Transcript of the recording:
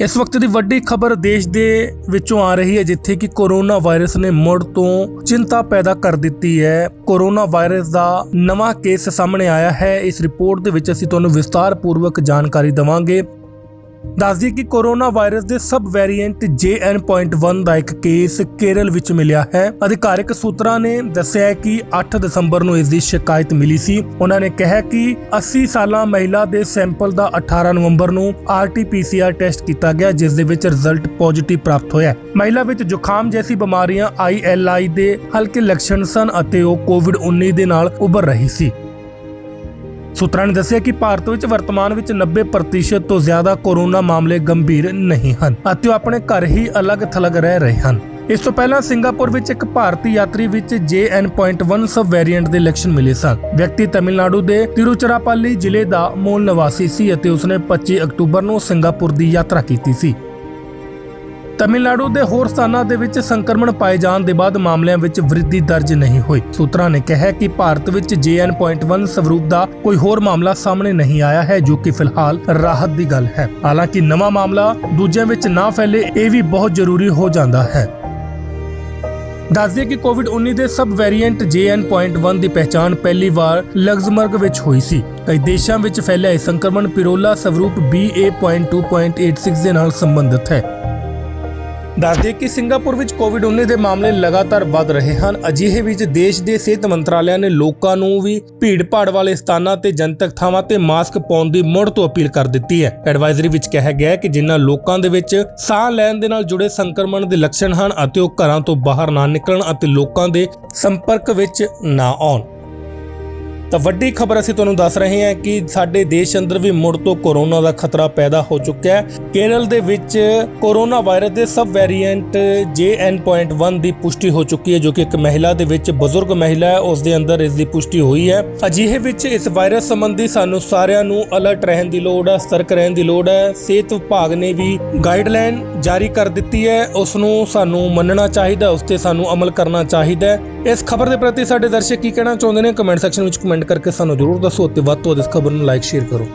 ਇਸ ਵਕਤ ਦੀ ਵੱਡੀ ਖਬਰ ਦੇਸ਼ ਦੇ ਵਿੱਚੋਂ ਆ ਰਹੀ ਹੈ, ਜਿੱਥੇ ਕਿ ਕੋਰੋਨਾ ਵਾਇਰਸ ਨੇ ਮੁੜ ਤੋਂ ਚਿੰਤਾ ਪੈਦਾ ਕਰ ਦਿੱਤੀ ਹੈ। ਕੋਰੋਨਾ ਵਾਇਰਸ ਦਾ ਨਵਾਂ ਕੇਸ ਸਾਹਮਣੇ ਆਇਆ ਹੈ। ਇਸ ਰਿਪੋਰਟ ਦੇ ਵਿੱਚ ਅਸੀਂ ਤੁਹਾਨੂੰ ਵਿਸਤਾਰਪੂਰਵਕ ਜਾਣਕਾਰੀ ਦਵਾਂਗੇ। ਦੱਸ ਦਈਏ ਕਿ ਕੋਰੋਨਾ ਵਾਇਰਸ ਦੇ ਸਬ ਵੇਰੀਐਂਟ JN.1 ਦਾ ਇੱਕ ਕੇਸ ਕੇਰਲ ਵਿੱਚ ਮਿਲਿਆ ਹੈ। ਅਧਿਕਾਰਿਕ ਸੂਤਰਾਂ ਨੇ ਦੱਸਿਆ ਕਿ 8 ਦਸੰਬਰ ਨੂੰ ਇਸ ਦੀ ਸ਼ਿਕਾਇਤ ਮਿਲੀ ਸੀ। ਉਹਨਾਂ ਨੇ ਕਿਹਾ ਕਿ 80 ਸਾਲਾਂ ਮਹਿਲਾ ਦੇ ਸੈਂਪਲ ਦਾ 18 ਨਵੰਬਰ ਨੂੰ RT-PCR ਟੈਸਟ ਕੀਤਾ ਗਿਆ, ਜਿਸ ਦੇ ਵਿੱਚ ਰਿਜ਼ਲਟ ਪੋਜ਼ਿਟਿਵ ਪ੍ਰਾਪਤ ਹੋਇਆ ਮਹਿਲਾ ਵਿੱਚ ਜ਼ੁਕਾਮ ਜੈਸੀ ਬਿਮਾਰੀਆਂ ILI ਦੇ ਹਲਕੇ ਲੱਛਣ ਸਨ ਅਤੇ ਉਹ ਕੋਵਿਡ-19 ਦੇ ਨਾਲ ਉੱਭਰ ਰਹੀ ਸੀ। ਸੂਤਰਾਂ ਨੇ ਦੱਸਿਆ ਕਿ ਭਾਰਤ ਵਿੱਚ ਵਰਤਮਾਨ ਵਿੱਚ 90% ਤੋਂ ਜ਼ਿਆਦਾ ਕੋਰੋਨਾ ਮਾਮਲੇ ਗੰਭੀਰ ਨਹੀਂ ਹਨ ਅਤੇ ਉਹ ਆਪਣੇ ਘਰ ਹੀ ਅਲੱਗ-ਥਲੱਗ ਰਹਿ ਰਹੇ ਹਨ। ਇਸ ਤੋਂ ਪਹਿਲਾਂ ਸਿੰਗਾਪੁਰ ਵਿੱਚ ਇੱਕ ਭਾਰਤੀ ਯਾਤਰੀ ਵਿੱਚ JN.1 ਸਬ ਵੇਰੀਐਂਟ ਦੇ ਲੱਛਣ ਮਿਲੇ ਸਨ। ਵਿਅਕਤੀ ਤਮਿਲਨਾਡੂ ਦੇ ਤਿਰੂਚਿਰਾਪੱਲੀ ਜ਼ਿਲ੍ਹੇ ਦਾ ਮੂਲ ਨਿਵਾਸੀ ਸੀ ਅਤੇ ਉਸਨੇ 25 ਅਕਤੂਬਰ ਨੂੰ ਸਿੰਗਾਪੁਰ ਦੀ ਯਾਤਰਾ ਕੀਤੀ ਸੀ। ਤਮਿਲਨਾਡੂ ਦੇ ਹੋਰ ਸਥਾਨਾਂ ਦੇ ਵਿੱਚ ਸੰਕਰਮਣ ਪਾਏ ਜਾਣ ਦੇ ਬਾਅਦ ਮਾਮਲਿਆਂ ਵਿੱਚ ਵ੍ਰਿੱਧੀ ਦਰਜ ਨਹੀਂ ਹੋਈ ਸੂਤਰਾਂ ਨੇ ਕਿਹਾ ਕਿ ਭਾਰਤ ਵਿੱਚ JN.1 ਸਵਰੂਪ ਦਾ ਕੋਈ ਹੋਰ ਮਾਮਲਾ ਸਾਹਮਣੇ ਨਹੀਂ ਆਇਆ ਹੈ, ਜੋ ਕਿ ਫਿਲਹਾਲ ਰਾਹਤ ਦੀ ਗੱਲ ਹੈ। ਹਾਲਾਂਕਿ ਨਵਾਂ ਮਾਮਲਾ ਦੂਜਿਆਂ ਵਿੱਚ ਨਾ ਫੈਲੇ, ਇਹ ਵੀ ਬਹੁਤ ਜ਼ਰੂਰੀ ਹੋ ਜਾਂਦਾ ਹੈ। ਦੱਸ ਕਿ ਕੋਵਿਡ-19 ਦੇ ਸਬ ਵੇਰੀਐਂਟ JN.1 ਦੀ ਪਹਿਚਾਣ ਪਹਿਲੀ ਵਾਰ ਲਗਜ਼ਮਬਰਗ ਵਿੱਚ ਹੋਈ ਸੀ। ਕਈ ਦੇਸ਼ਾਂ ਵਿੱਚ ਫੈਲਿਆ ਇਹ ਸੰਕਰਮਣ, ਪਿਰੋਲਾ ਸਵਰੂਪ BA.2.86 ਦੇ ਨਾਲ ਸੰਬੰਧਿਤ ਹੈ। ਦੱਸਦੇ ਕਿ ਸਿੰਗਾਪੁਰ ਵਿੱਚ ਕੋਵਿਡ-19 ਦੇ ਮਾਮਲੇ ਲਗਾਤਾਰ ਵੱਧ ਰਹੇ ਹਨ। ਅਜਿਹੇ ਵਿੱਚ ਦੇਸ਼ ਦੇ ਸਿਹਤ ਮੰਤਰਾਲਿਆਂ ਨੇ ਲੋਕਾਂ ਨੂੰ ਵੀ ਭੀੜ-ਭਾੜ ਵਾਲੇ ਸਥਾਨਾਂ ਤੇ ਜਨਤਕ ਥਾਵਾਂ ਤੇ ਮਾਸਕ ਪਾਉਣ ਦੀ ਮੁੜ ਤੋਂ ਅਪੀਲ ਕਰ ਦਿੱਤੀ ਹੈ। ਐਡਵਾਈਜ਼ਰੀ ਵਿੱਚ ਕਿਹਾ ਗਿਆ ਹੈ ਕਿ ਜਿਨ੍ਹਾਂ ਲੋਕਾਂ ਦੇ ਵਿੱਚ ਸਾਹ ਲੈਣ ਦੇ ਨਾਲ ਜੁੜੇ ਸੰਕਰਮਣ ਦੇ ਲੱਛਣ ਹਨ ਅਤੇ ਉਹ ਘਰਾਂ ਤੋਂ ਬਾਹਰ ਨਾ ਨਿਕਲਣ ਅਤੇ ਲੋਕਾਂ ਦੇ ਸੰਪਰਕ ਵਿੱਚ ਨਾ ਆਉਣ। ਤਾਂ ਵੱਡੀ ਖਬਰ ਅਸੀਂ ਤੁਹਾਨੂੰ ਦੱਸ ਰਹੇ ਹਾਂ ਕਿ ਸਾਡੇ ਦੇਸ਼ ਅੰਦਰ ਵੀ ਮੁੜ ਤੋਂ ਕੋਰੋਨਾ ਦਾ ਖਤਰਾ ਪੈਦਾ ਹੋ ਚੁੱਕਿਆ ਹੈ। ਕੇਰਲ ਦੇ ਵਿੱਚ ਕੋਰੋਨਾ ਵਾਇਰਸ ਦੇ ਸਬ ਵੇਰੀਐਂਟ JN.1 ਦੀ ਪੁਸ਼ਟੀ ਹੋ ਚੁੱਕੀ ਹੈ, ਜੋ ਕਿ ਇੱਕ ਮਹਿਲਾ ਦੇ ਵਿੱਚ ਬਜ਼ੁਰਗ ਮਹਿਲਾ ਹੈ, ਉਸ ਦੇ ਅੰਦਰ ਇਸ ਦੀ ਪੁਸ਼ਟੀ ਹੋਈ ਹੈ। ਅਜਿਹੇ ਵਿੱਚ ਇਸ ਵਾਇਰਸ ਸੰਬੰਧੀ ਸਾਨੂੰ ਸਾਰਿਆਂ ਨੂੰ ਅਲਰਟ ਰਹਿਣ ਦੀ ਲੋੜ ਹੈ, ਸਤਰਕ ਰਹਿਣ ਦੀ ਲੋੜ ਹੈ। ਸਿਹਤ ਵਿਭਾਗ ਨੇ ਵੀ ਗਾਈਡਲਾਈਨ ਜਾਰੀ ਕਰ ਦਿੱਤੀ ਹੈ ਉਸ ਨੂੰ ਸਾਨੂੰ ਮੰਨਣਾ ਚਾਹੀਦਾ ਉਸ ਤੇ ਸਾਨੂੰ ਅਮਲ ਕਰਨਾ ਚਾਹੀਦਾ ਇਸ ਖਬਰ ਦੇ ਪ੍ਰਤੀ ਸਾਡੇ ਦਰਸ਼ਕ ਕੀ ਕਹਿਣਾ ਚਾਹੁੰਦੇ ਨੇ? ਕਮੈਂਟ ਸੈਕਸ਼ਨ ਵਿੱਚ ਕਮੈਂਟ ਕਰਕੇ ਸਾਨੂੰ ਜ਼ਰੂਰ ਦੱਸੋ ਅਤੇ ਵੱਧ ਤੋਂ ਵੱਧ ਇਸ ਖਬਰ ਨੂੰ ਲਾਈਕ ਸ਼ੇਅਰ ਕਰੋ।